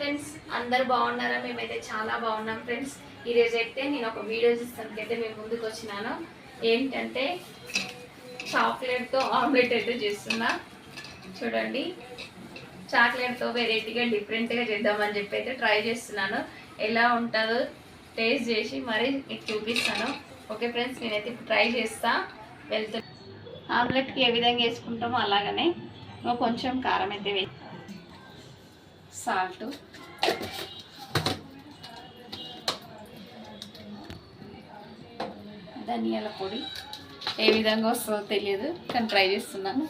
Friends అందరు బాగున్నారా? మేమైతే చాలా బాగున్నాం ఫ్రెండ్స్ ఈరోజు అయితే నేను ఒక వీడియో చూస్తానికైతే మేము ముందుకు వచ్చినాను. ఏంటంటే చాక్లెట్తో ఆమ్లెట్ అయితే చేస్తున్నా. చూడండి. చాక్లెట్తో వెరైటీగా డిఫరెంట్గా చేద్దామని చెప్పి అయితే ట్రై చేస్తున్నాను. ఎలా ఉంటుందో టేస్ట్ చేసి మరి మీకు చూపిస్తాను. ఓకే ఫ్రెండ్స్ నేనైతే ఇప్పుడు ట్రై చేస్తా. వెళ్తున్నా. ఆమ్లెట్కి ఏ విధంగా వేసుకుంటామో అలాగనే. కొంచెం కారం అయితే వేస్తాను సాల్ట్. ధనియాల పొడి. ఏ విధంగా వస్తుందో తెలియదు కానీ ట్రై చేస్తున్నాను.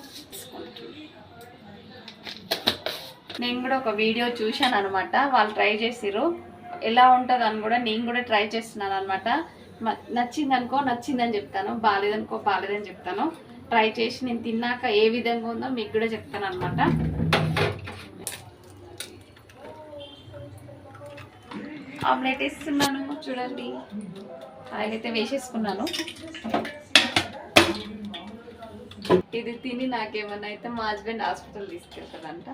నేను కూడా ఒక వీడియో చూశాను అనమాట వాళ్ళు ట్రై చేసిర్రు. ఎలా ఉంటుంది అని కూడా నేను కూడా ట్రై చేస్తున్నాను అనమాట నచ్చిందనుకో నచ్చిందని చెప్తాను. బాగాలేదనుకో బాగాలేదని చెప్తాను. ట్రై చేసి నేను తిన్నాక ఏ విధంగా ఉందో మీకు కూడా చెప్తాను అనమాట ఆమ్లెట్ వేస్తున్నాను చూడండి. ఆయిల్ అయితే వేసేసుకున్నాను. ఇది తిని నాకేమన్నా అయితే మా హస్బెండ్ హాస్పిటల్ తీసుకెళ్తాడంట.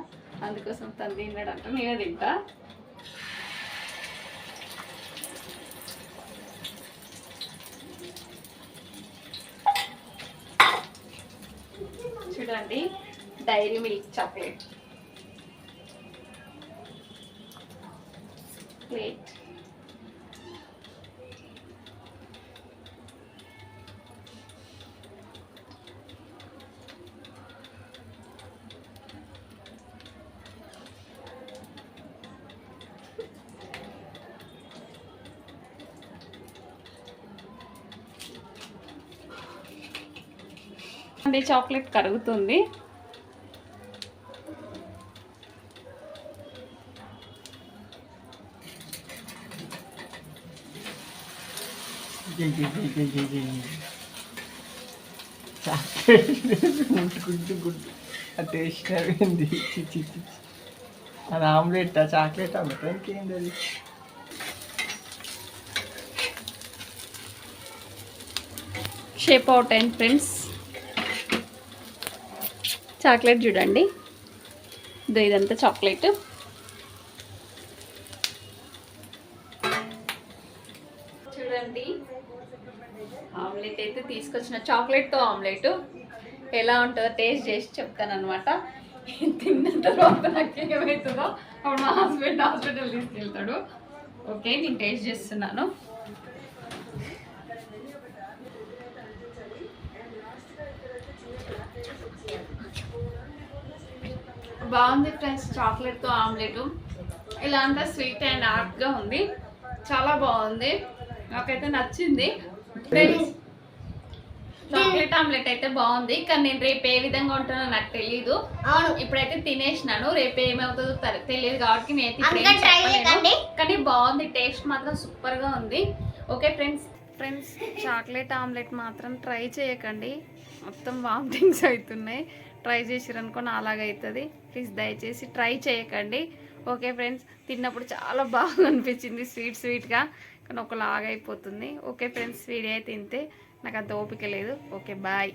అందుకోసం తను తిన్నాడంట నేనే తింటా. చూడండి డైరీ మిల్క్ చాక్లెట్. ప్లేట్ అండి చాక్లెట్ కరుగుతుంది. ముట్టుకుంటూ గుడ్డు ఆ టేస్ట్ అయింది చి చి చి అది ఆమ్లెట్ చాక్లెట్ ఆమ్లెట్ ఇంకేంది అది shape out and friends chocolate చూడండి ఇదంతా చాక్లెట్ చూడండి. ఆమ్లెట్ అయితే తీసుకొచ్చిన. చాక్లెట్తో ఆమ్లెట్. ఎలా ఉంటుందో టేస్ట్ చేసి చెప్తాను అనమాట తిన్న తర్వాత నాకు ఏమవుతుందో అప్పుడు మా హస్బెండ్ హాస్పిటల్ తీసుకెళ్తాడు. ఓకే నేను టేస్ట్ చేస్తున్నాను. బాగుంది ఫ్రెండ్స్ చాక్లెట్తో ఆమ్లెట్. ఇలా అంతా స్వీట్ అండ్ హాట్గా ఉంది. చాలా బాగుంది. నాకైతే నచ్చింది. చాక్లెట్ ఆమ్లెట్ అయితే బాగుంది. కానీ నేను రేపు ఏ విధంగా ఉంటుందో నాకు తెలియదు అవును. ఇప్పుడైతే తినేసినాను. రేపు ఏమవుతుందో తెలియదు కాబట్టి. చేయకండి. కానీ బాగుంది. టేస్ట్ మాత్రం సూపర్గా ఉంది. Okay friends friends chocolate omelette మాత్రం ట్రై చేయకండి. మొత్తం వామిటింగ్స్ అవుతున్నాయి. ట్రై చేసిరనుకో అలాగవుతుంది ప్లీజ్ దయచేసి ట్రై చేయకండి. ఓకే ఫ్రెండ్స్ తిన్నప్పుడు చాలా బాగా అనిపించింది స్వీట్ స్వీట్గా. కానీ ఒకలాగా అయిపోతుంది ఓకే ఫ్రెండ్స్ వీడియో అయితే తింటే నాకు అంత ఓపిక లేదు. Okay bye.